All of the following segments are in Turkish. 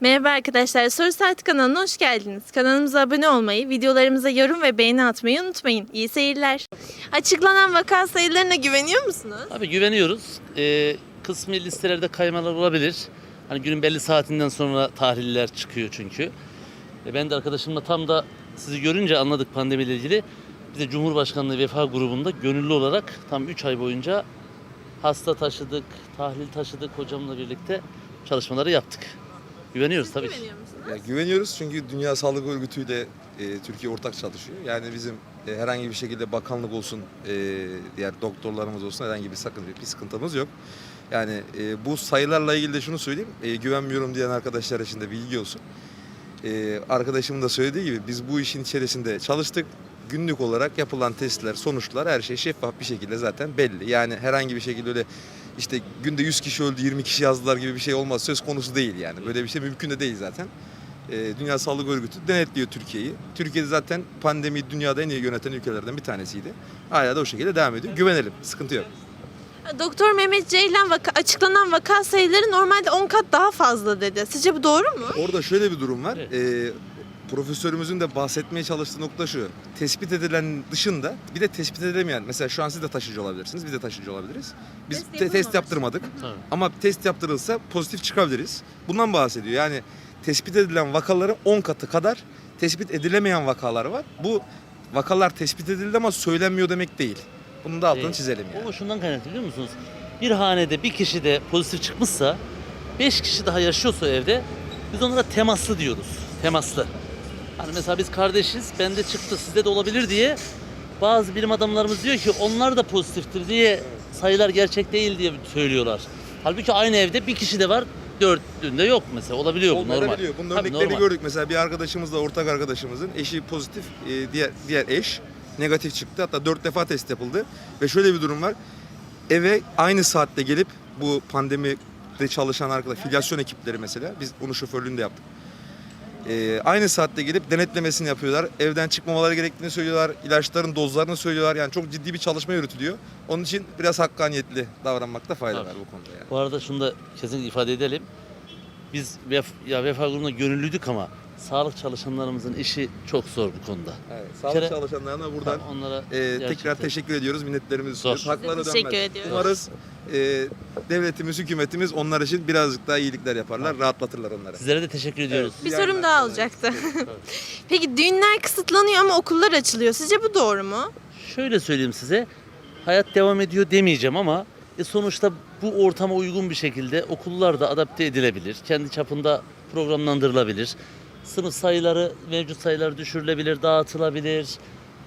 Merhaba arkadaşlar, Soru Saati kanalına hoş geldiniz. Kanalımıza abone olmayı, videolarımıza yorum ve beğeni atmayı unutmayın. İyi seyirler. Açıklanan vaka sayılarına güveniyor musunuz? Abi güveniyoruz. Ee, kısmi listelerde kaymalar olabilir. Hani günün belli saatinden sonra tahliller çıkıyor çünkü. E, ben de arkadaşımla tam da sizi görünce anladık pandemiyle ilgili. Biz de Cumhurbaşkanlığı Vefa grubunda gönüllü olarak tam 3 ay boyunca hasta taşıdık, tahlil taşıdık hocamla birlikte çalışmaları yaptık. Güveniyoruz tabii. Güveniyor musunuz? Ya güveniyoruz çünkü Dünya Sağlık Örgütü ile e, Türkiye ortak çalışıyor. Yani bizim e, herhangi bir şekilde bakanlık olsun, e, diğer doktorlarımız olsun herhangi bir sakınca, bir sıkıntımız yok. Yani e, bu sayılarla ilgili de şunu söyleyeyim, e, güvenmiyorum diyen arkadaşlar için de bilgi olsun. E, arkadaşımın da söylediği gibi biz bu işin içerisinde çalıştık. Günlük olarak yapılan testler, sonuçlar her şey şeffaf bir şekilde zaten belli. Yani herhangi bir şekilde öyle işte günde 100 kişi öldü 20 kişi yazdılar gibi bir şey olmaz söz konusu değil yani. Böyle bir şey mümkün de değil zaten. Ee, Dünya Sağlık Örgütü denetliyor Türkiye'yi. Türkiye'de zaten pandemiyi dünyada en iyi yöneten ülkelerden bir tanesiydi. Hala da o şekilde devam ediyor. Güvenelim. Sıkıntı yok. Doktor Mehmet Ceylan vaka, açıklanan vaka sayıları normalde 10 kat daha fazla dedi. Sizce bu doğru mu? Orada şöyle bir durum var. Evet. Ee, profesörümüzün de bahsetmeye çalıştığı nokta şu. Tespit edilen dışında bir de tespit edilemeyen. Mesela şu an siz de taşıyıcı olabilirsiniz. Biz de taşıyıcı olabiliriz. Biz Test te- test yapılmamış. yaptırmadık. Tabii. Ama test yaptırılsa pozitif çıkabiliriz. Bundan bahsediyor. Yani tespit edilen vakaların 10 katı kadar tespit edilemeyen vakalar var. Bu vakalar tespit edildi ama söylenmiyor demek değil. Bunun da altını Ee, çizelim yani. O şundan kaynaklı biliyor musunuz? Bir hanede bir kişi de pozitif çıkmışsa 5 kişi daha yaşıyorsa evde biz onlara temaslı diyoruz. Temaslı. Hani mesela biz kardeşiz, bende çıktı, sizde de olabilir diye bazı bilim adamlarımız diyor ki onlar da pozitiftir diye sayılar gerçek değil diye söylüyorlar. Halbuki aynı evde bir kişi de var, dördünde yok mesela. Olabiliyor bu normal. Olmayabiliyor. Bunun Tabii, örneklerini normal. gördük. Mesela bir arkadaşımızla ortak arkadaşımızın eşi pozitif, e, diğer diğer eş negatif çıktı. Hatta dört defa test yapıldı. Ve şöyle bir durum var. Eve aynı saatte gelip bu pandemide çalışan arkadaş, filyasyon ekipleri mesela, biz onun şoförlüğünü de yaptık. E, aynı saatte gelip denetlemesini yapıyorlar. Evden çıkmamaları gerektiğini söylüyorlar. ilaçların dozlarını söylüyorlar. Yani çok ciddi bir çalışma yürütülüyor. Onun için biraz hakkaniyetli davranmakta fayda Tabii. var bu konuda yani. Bu arada şunu da kesinlikle ifade edelim. Biz vef ya vefa grubuna gönüllüydük ama sağlık çalışanlarımızın işi çok zor bu konuda. Evet, Bir sağlık kere- çalışanlarına buradan onlara Ee, tekrar teşekkür ediyoruz. Minnetlerimizi sunuyoruz. Hakları teşekkür ödenmez. ediyoruz. Umarız e, devletimiz, hükümetimiz onlar için birazcık daha iyilikler yaparlar, rahatlatırlar onları. Sizlere de teşekkür ediyoruz. Bir Yani- sorum daha olacaktı. Peki düğünler kısıtlanıyor ama okullar açılıyor. Sizce bu doğru mu? Şöyle söyleyeyim size. Hayat devam ediyor demeyeceğim ama e, sonuçta bu ortama uygun bir şekilde okullar da adapte edilebilir. Kendi çapında programlandırılabilir. Sınıf sayıları, mevcut sayılar düşürülebilir, dağıtılabilir.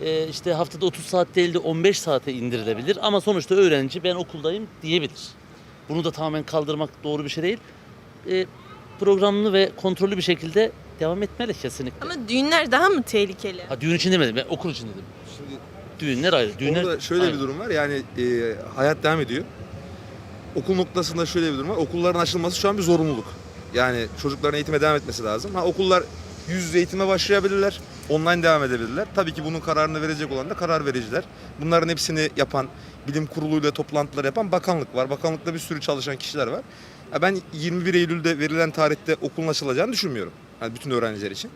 E, işte haftada 30 saat değil de 15 saate indirilebilir. Ama sonuçta öğrenci ben okuldayım diyebilir. Bunu da tamamen kaldırmak doğru bir şey değil. E, programlı ve kontrollü bir şekilde devam etmeli kesinlikle. Ama düğünler daha mı tehlikeli? Ha, düğün için demedim, ben okul için dedim. Şimdi Düğünler ayrı. Düğünler orada şöyle ayrı. bir durum var. Yani e, hayat devam ediyor. Okul noktasında şöyle bir durum var. Okulların açılması şu an bir zorunluluk. Yani çocukların eğitime devam etmesi lazım. Ha okullar yüz yüze eğitime başlayabilirler. Online devam edebilirler. Tabii ki bunun kararını verecek olan da karar vericiler. Bunların hepsini yapan, bilim kuruluyla toplantılar yapan bakanlık var. Bakanlıkta bir sürü çalışan kişiler var. Ya ben 21 Eylül'de verilen tarihte okulun açılacağını düşünmüyorum. Yani bütün öğrenciler için.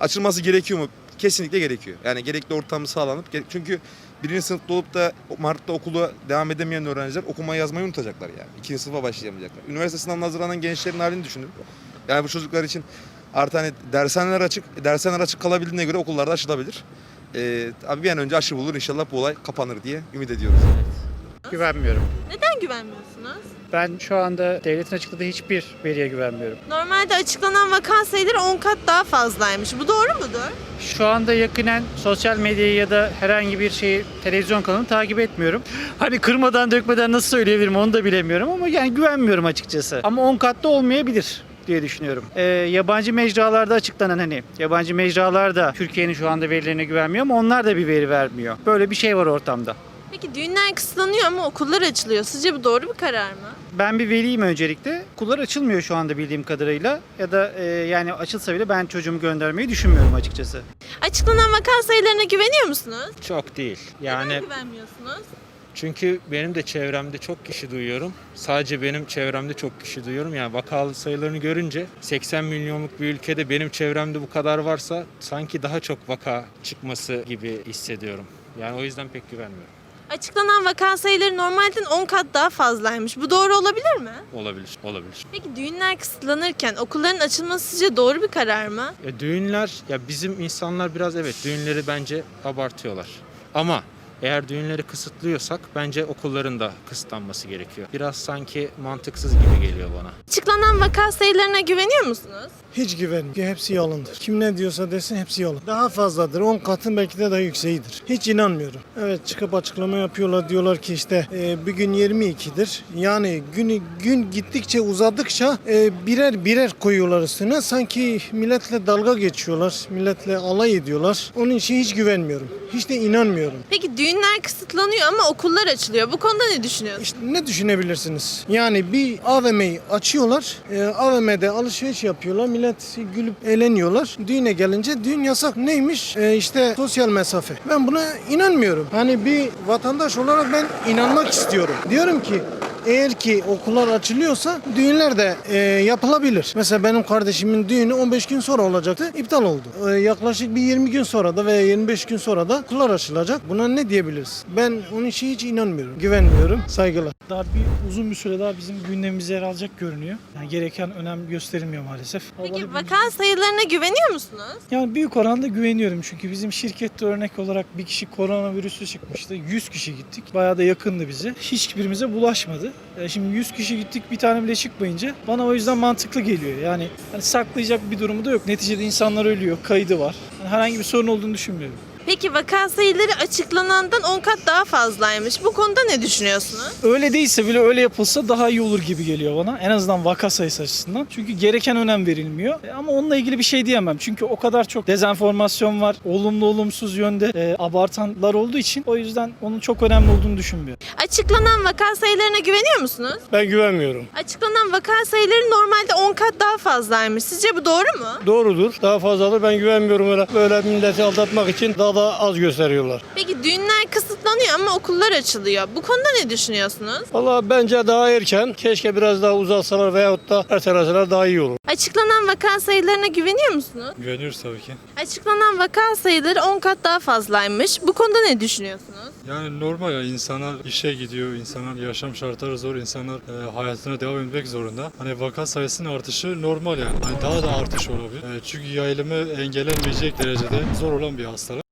Açılması gerekiyor mu? Kesinlikle gerekiyor. Yani gerekli ortamı sağlanıp çünkü birinci sınıfta olup da Mart'ta okula devam edemeyen öğrenciler okumayı yazmayı unutacaklar yani. İkinci sınıfa başlayamayacaklar. Üniversite sınavına hazırlanan gençlerin halini düşünün. Yani bu çocuklar için artı hani dershaneler açık, dershaneler açık kalabildiğine göre okullar da açılabilir. Ee, abi bir an önce aşı bulur inşallah bu olay kapanır diye ümit ediyoruz. Güvenmiyorum. Neden güvenmiyorsunuz? Ben şu anda devletin açıkladığı hiçbir veriye güvenmiyorum. Normalde açıklanan vaka sayıları 10 kat daha fazlaymış. Bu doğru mudur? Şu anda yakinen sosyal medyayı ya da herhangi bir şeyi televizyon kanalını takip etmiyorum. Hani kırmadan dökmeden nasıl söyleyebilirim onu da bilemiyorum ama yani güvenmiyorum açıkçası. Ama 10 katta olmayabilir diye düşünüyorum. Ee, yabancı mecralarda açıklanan hani yabancı mecralar da Türkiye'nin şu anda verilerine güvenmiyor ama onlar da bir veri vermiyor. Böyle bir şey var ortamda. Peki düğünler kısıtlanıyor ama okullar açılıyor. Sizce bu doğru bir karar mı? Ben bir veliyim öncelikle. Okullar açılmıyor şu anda bildiğim kadarıyla. Ya da e, yani açılsa bile ben çocuğumu göndermeyi düşünmüyorum açıkçası. Açıklanan vaka sayılarına güveniyor musunuz? Çok değil. Neden Yani güvenmiyorsunuz? Çünkü benim de çevremde çok kişi duyuyorum. Sadece benim çevremde çok kişi duyuyorum. Yani vakalı sayılarını görünce 80 milyonluk bir ülkede benim çevremde bu kadar varsa sanki daha çok vaka çıkması gibi hissediyorum. Yani o yüzden pek güvenmiyorum. Açıklanan vaka sayıları normalden 10 kat daha fazlaymış. Bu doğru olabilir mi? Olabilir, olabilir. Peki düğünler kısıtlanırken okulların açılması sizce doğru bir karar mı? Ya düğünler, ya bizim insanlar biraz evet düğünleri bence abartıyorlar. Ama eğer düğünleri kısıtlıyorsak bence okulların da kısıtlanması gerekiyor. Biraz sanki mantıksız gibi geliyor bana. Açıklanan vaka sayılarına güveniyor musunuz? Hiç güvenmiyorum. Hepsi yalandır. Kim ne diyorsa desin hepsi yalan. Daha fazladır. 10 katın belki de daha yükseğidir. Hiç inanmıyorum. Evet çıkıp açıklama yapıyorlar. Diyorlar ki işte e, bir gün 22'dir. Yani gün, gün gittikçe uzadıkça e, birer birer koyuyorlar üstüne. Sanki milletle dalga geçiyorlar. Milletle alay ediyorlar. Onun için hiç güvenmiyorum. Hiç de inanmıyorum. Peki düğünler kısıtlanıyor ama okullar açılıyor. Bu konuda ne düşünüyorsunuz? İşte ne düşünebilirsiniz? Yani bir AVM'yi açıyorlar. E, AVM'de alışveriş yapıyorlar. Millet gülüp eğleniyorlar. Düğüne gelince düğün yasak. Neymiş? E, işte sosyal mesafe. Ben buna inanmıyorum. Hani bir vatandaş olarak ben inanmak istiyorum. Diyorum ki eğer ki okullar açılıyorsa düğünler de e, yapılabilir. Mesela benim kardeşimin düğünü 15 gün sonra olacaktı. iptal oldu. E, yaklaşık bir 20 gün sonra da veya 25 gün sonra da okullar açılacak. Buna ne diyebiliriz? Ben onun için hiç inanmıyorum. Güvenmiyorum. Saygılar. Daha bir uzun bir süre daha bizim gündemimize yer alacak görünüyor. Yani gereken önem gösterilmiyor maalesef. Peki vaka sayılarına güveniyor musunuz? Yani büyük oranda güveniyorum çünkü bizim şirkette örnek olarak bir kişi koronavirüsü çıkmıştı. 100 kişi gittik. Bayağı da yakındı bize. Hiçbirimize bulaşmadı. E şimdi 100 kişi gittik bir tane bile çıkmayınca bana o yüzden mantıklı geliyor. Yani hani saklayacak bir durumu da yok. Neticede insanlar ölüyor, kaydı var. Yani herhangi bir sorun olduğunu düşünmüyorum. Peki vaka sayıları açıklanandan 10 kat daha fazlaymış. Bu konuda ne düşünüyorsunuz? Öyle değilse bile öyle yapılsa daha iyi olur gibi geliyor bana. En azından vaka sayısı açısından. Çünkü gereken önem verilmiyor. E, Ama onunla ilgili bir şey diyemem. Çünkü o kadar çok dezenformasyon var. Olumlu olumsuz yönde e, abartanlar olduğu için o yüzden onun çok önemli olduğunu düşünmüyorum. Açıklanan vaka sayılarına güveniyor musunuz? Ben güvenmiyorum. Açıklanan vaka sayıları normalde 10 kat daha fazlaymış. Sizce bu doğru mu? Doğrudur. Daha fazladır. Ben güvenmiyorum öyle. Böyle milleti aldatmak için daha da az gösteriyorlar. Peki düğünler kısıtlanıyor ama okullar açılıyor. Bu konuda ne düşünüyorsunuz? Valla bence daha erken. Keşke biraz daha uzatsalar veyahut da erteleseler daha iyi olur. Açıklanan vaka sayılarına güveniyor musunuz? Güveniyoruz tabii ki. Açıklanan vaka sayıları 10 kat daha fazlaymış. Bu konuda ne düşünüyorsunuz? Yani normal ya insanlar işe gidiyor, insanlar yaşam şartları zor, insanlar e, hayatına devam etmek zorunda. Hani vaka sayısının artışı normal yani. Hani daha da artış olabilir. E, çünkü yayılımı engellenmeyecek derecede zor olan bir hastalık.